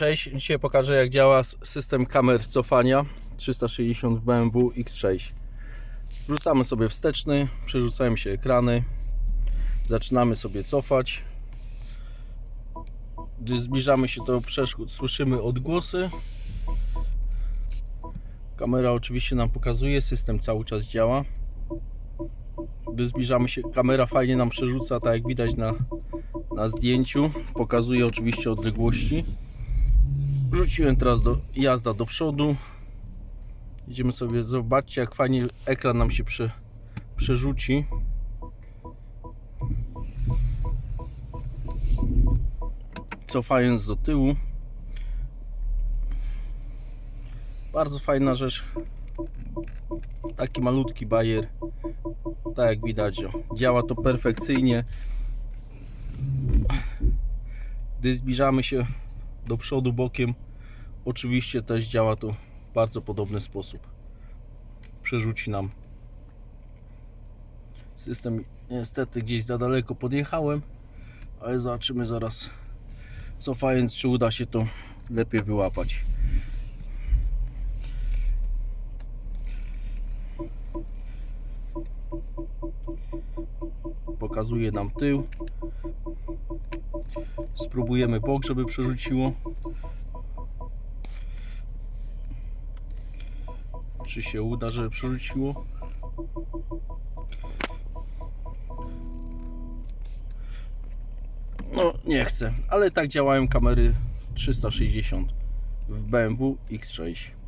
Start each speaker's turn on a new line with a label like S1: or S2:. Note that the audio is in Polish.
S1: Cześć, dzisiaj pokażę jak działa system kamer cofania 360 w BMW X6. Wrzucamy sobie wsteczny, przerzucają się ekrany, zaczynamy sobie cofać. Gdy zbliżamy się do przeszkód, słyszymy odgłosy. Kamera oczywiście nam pokazuje, system cały czas działa. Gdy zbliżamy się, kamera fajnie nam przerzuca, tak jak widać na, na zdjęciu. Pokazuje oczywiście odległości. Wrzuciłem teraz do, jazda do przodu. Idziemy sobie, zobaczcie jak fajnie ekran nam się prze, przerzuci. Cofając do tyłu. Bardzo fajna rzecz. Taki malutki bajer. Tak jak widać, o, działa to perfekcyjnie. Gdy zbliżamy się do przodu bokiem. Oczywiście też działa to w bardzo podobny sposób. Przerzuci nam system. Niestety gdzieś za daleko podjechałem ale zobaczymy zaraz. Cofając czy uda się to lepiej wyłapać. Pokazuje nam tył Spróbujemy bok, żeby przerzuciło. Czy się uda, żeby przerzuciło? No, nie chcę, ale tak działają kamery 360 w BMW X6.